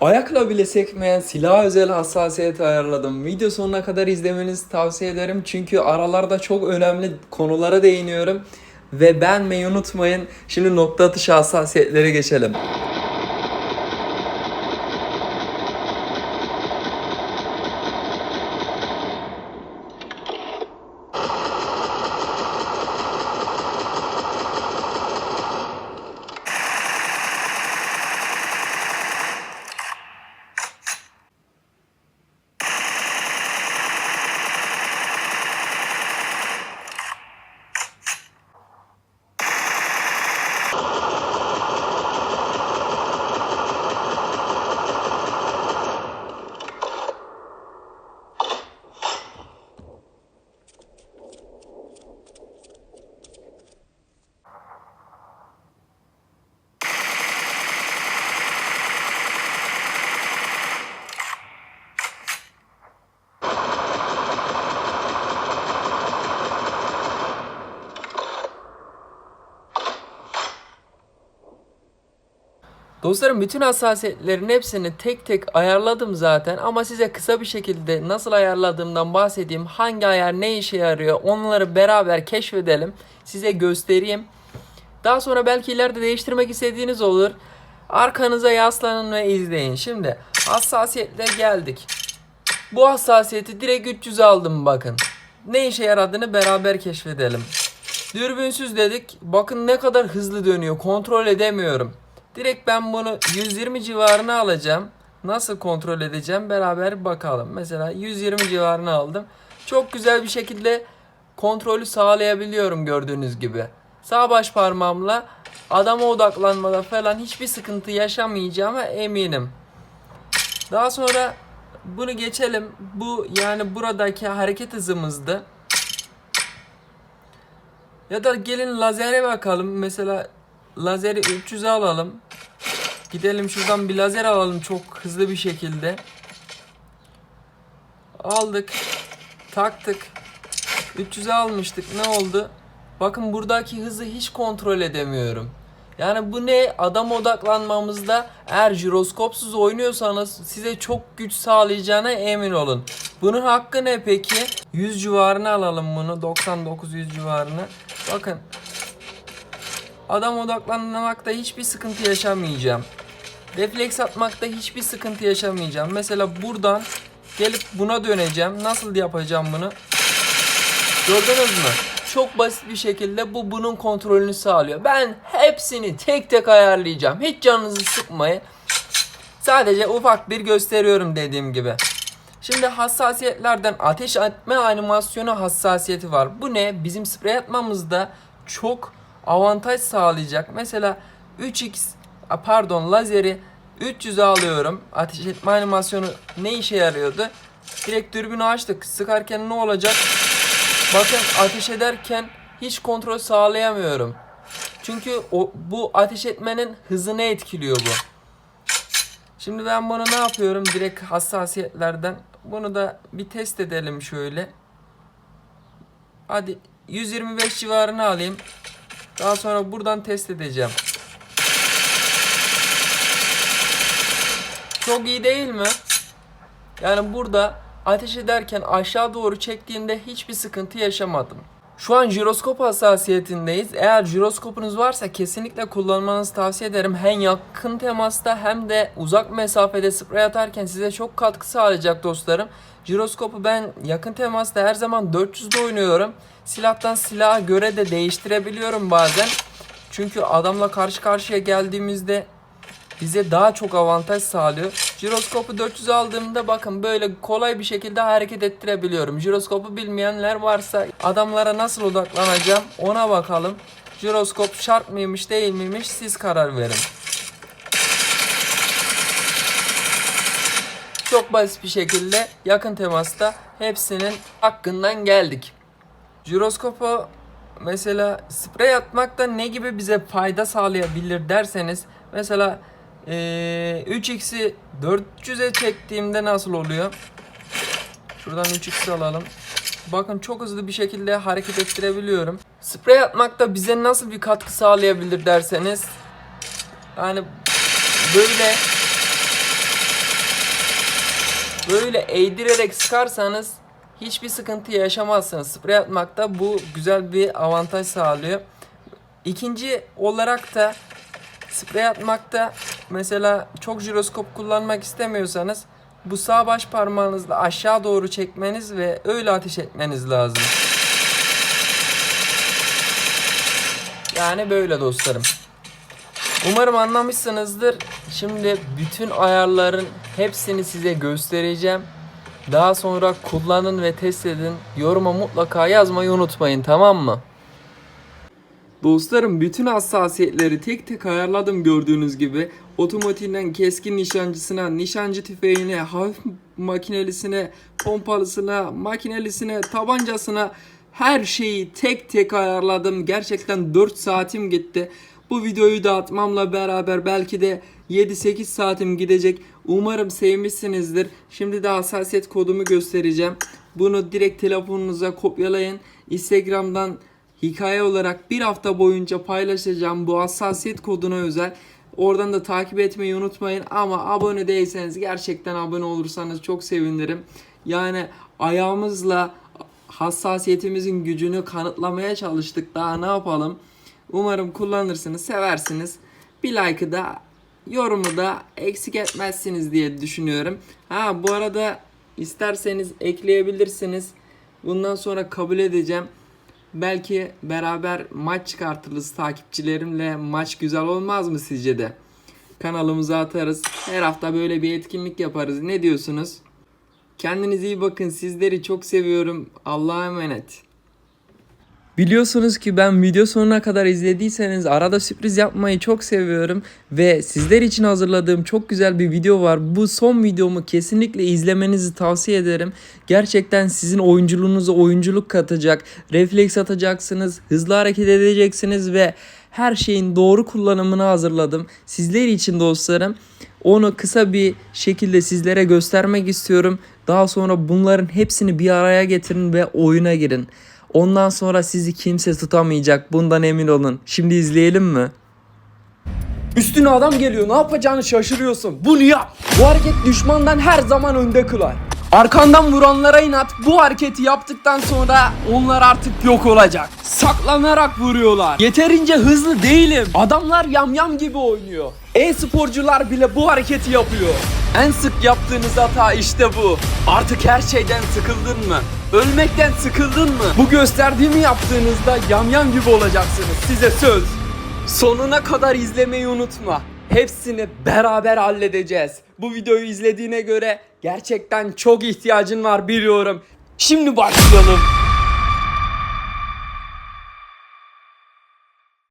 Ayakla bile sekmeyen silah özel hassasiyet ayarladım. Video sonuna kadar izlemenizi tavsiye ederim. Çünkü aralarda çok önemli konulara değiniyorum. Ve beğenmeyi unutmayın. Şimdi nokta atışı hassasiyetlere geçelim. Dostlarım bütün hassasiyetlerin hepsini tek tek ayarladım zaten ama size kısa bir şekilde nasıl ayarladığımdan bahsedeyim. Hangi ayar ne işe yarıyor onları beraber keşfedelim. Size göstereyim. Daha sonra belki ileride değiştirmek istediğiniz olur. Arkanıza yaslanın ve izleyin. Şimdi hassasiyetle geldik. Bu hassasiyeti direkt 300 aldım bakın. Ne işe yaradığını beraber keşfedelim. Dürbünsüz dedik. Bakın ne kadar hızlı dönüyor. Kontrol edemiyorum. Direkt ben bunu 120 civarına alacağım. Nasıl kontrol edeceğim beraber bakalım. Mesela 120 civarına aldım. Çok güzel bir şekilde kontrolü sağlayabiliyorum gördüğünüz gibi. Sağ baş parmağımla adama odaklanmada falan hiçbir sıkıntı yaşamayacağıma eminim. Daha sonra bunu geçelim. Bu yani buradaki hareket hızımızdı. Ya da gelin lazere bakalım. Mesela lazeri 300'e alalım. Gidelim şuradan bir lazer alalım çok hızlı bir şekilde. Aldık. Taktık. 300'e almıştık. Ne oldu? Bakın buradaki hızı hiç kontrol edemiyorum. Yani bu ne? Adam odaklanmamızda eğer jiroskopsuz oynuyorsanız size çok güç sağlayacağına emin olun. Bunun hakkı ne peki? 100 civarına alalım bunu. 99-100 civarını. Bakın Adam odaklanmakta hiçbir sıkıntı yaşamayacağım. Refleks atmakta hiçbir sıkıntı yaşamayacağım. Mesela buradan gelip buna döneceğim. Nasıl yapacağım bunu? Gördünüz mü? Çok basit bir şekilde bu bunun kontrolünü sağlıyor. Ben hepsini tek tek ayarlayacağım. Hiç canınızı sıkmayın. Sadece ufak bir gösteriyorum dediğim gibi. Şimdi hassasiyetlerden ateş etme animasyonu hassasiyeti var. Bu ne? Bizim sprey atmamızda çok avantaj sağlayacak. Mesela 3x a, pardon lazeri 300'e alıyorum. Ateş etme animasyonu ne işe yarıyordu? Direkt dürbünü açtık. Sıkarken ne olacak? Bakın ateş ederken hiç kontrol sağlayamıyorum. Çünkü o, bu ateş etmenin hızını etkiliyor bu. Şimdi ben bunu ne yapıyorum? Direkt hassasiyetlerden. Bunu da bir test edelim şöyle. Hadi 125 civarını alayım. Daha sonra buradan test edeceğim. Çok iyi değil mi? Yani burada ateş ederken aşağı doğru çektiğimde hiçbir sıkıntı yaşamadım. Şu an jiroskop hassasiyetindeyiz. Eğer jiroskopunuz varsa kesinlikle kullanmanızı tavsiye ederim. Hem yakın temasta hem de uzak mesafede sprey atarken size çok katkı sağlayacak dostlarım. Jiroskopu ben yakın temasta her zaman 400'de oynuyorum. Silahtan silaha göre de değiştirebiliyorum bazen. Çünkü adamla karşı karşıya geldiğimizde bize daha çok avantaj sağlıyor. Jiroskopu 400 aldığımda bakın böyle kolay bir şekilde hareket ettirebiliyorum. Jiroskopu bilmeyenler varsa adamlara nasıl odaklanacağım ona bakalım. Jiroskop şart mıymış değil miymiş siz karar verin. Çok basit bir şekilde yakın temasta hepsinin hakkından geldik. Jiroskopu mesela sprey atmakta ne gibi bize fayda sağlayabilir derseniz mesela ee, 3x'i 400'e çektiğimde nasıl oluyor? Şuradan 3x alalım. Bakın çok hızlı bir şekilde hareket ettirebiliyorum. Sprey atmakta bize nasıl bir katkı sağlayabilir derseniz yani böyle böyle eğdirerek sıkarsanız hiçbir sıkıntı yaşamazsınız. Sprey atmakta bu güzel bir avantaj sağlıyor. İkinci olarak da sprey atmakta mesela çok jiroskop kullanmak istemiyorsanız bu sağ baş parmağınızla aşağı doğru çekmeniz ve öyle ateş etmeniz lazım. Yani böyle dostlarım. Umarım anlamışsınızdır. Şimdi bütün ayarların hepsini size göstereceğim. Daha sonra kullanın ve test edin. Yoruma mutlaka yazmayı unutmayın tamam mı? Dostlarım bütün hassasiyetleri tek tek ayarladım gördüğünüz gibi. Otomotivden keskin nişancısına, nişancı tüfeğine, hafif makinelisine, pompalısına, makinelisine, tabancasına her şeyi tek tek ayarladım. Gerçekten 4 saatim gitti. Bu videoyu da atmamla beraber belki de 7-8 saatim gidecek. Umarım sevmişsinizdir. Şimdi de hassasiyet kodumu göstereceğim. Bunu direkt telefonunuza kopyalayın. Instagram'dan hikaye olarak bir hafta boyunca paylaşacağım bu hassasiyet koduna özel. Oradan da takip etmeyi unutmayın ama abone değilseniz gerçekten abone olursanız çok sevinirim. Yani ayağımızla hassasiyetimizin gücünü kanıtlamaya çalıştık. Daha ne yapalım? Umarım kullanırsınız, seversiniz. Bir like'ı da yorumu da eksik etmezsiniz diye düşünüyorum. Ha bu arada isterseniz ekleyebilirsiniz. Bundan sonra kabul edeceğim. Belki beraber maç çıkartırız takipçilerimle. Maç güzel olmaz mı sizce de? Kanalımıza atarız. Her hafta böyle bir etkinlik yaparız. Ne diyorsunuz? Kendinize iyi bakın. Sizleri çok seviyorum. Allah'a emanet. Biliyorsunuz ki ben video sonuna kadar izlediyseniz arada sürpriz yapmayı çok seviyorum ve sizler için hazırladığım çok güzel bir video var. Bu son videomu kesinlikle izlemenizi tavsiye ederim. Gerçekten sizin oyunculuğunuza oyunculuk katacak, refleks atacaksınız, hızlı hareket edeceksiniz ve her şeyin doğru kullanımını hazırladım. Sizler için dostlarım. Onu kısa bir şekilde sizlere göstermek istiyorum. Daha sonra bunların hepsini bir araya getirin ve oyuna girin. Ondan sonra sizi kimse tutamayacak. Bundan emin olun. Şimdi izleyelim mi? Üstüne adam geliyor ne yapacağını şaşırıyorsun. Bunu yap. Bu hareket düşmandan her zaman önde kılar. Arkandan vuranlara inat. Bu hareketi yaptıktan sonra onlar artık yok olacak. Saklanarak vuruyorlar. Yeterince hızlı değilim. Adamlar yamyam gibi oynuyor. E-sporcular bile bu hareketi yapıyor. En sık yaptığınız hata işte bu. Artık her şeyden sıkıldın mı? Ölmekten sıkıldın mı? Bu gösterdiğimi yaptığınızda yamyam gibi olacaksınız. Size söz. Sonuna kadar izlemeyi unutma. Hepsini beraber halledeceğiz. Bu videoyu izlediğine göre gerçekten çok ihtiyacın var biliyorum. Şimdi başlayalım.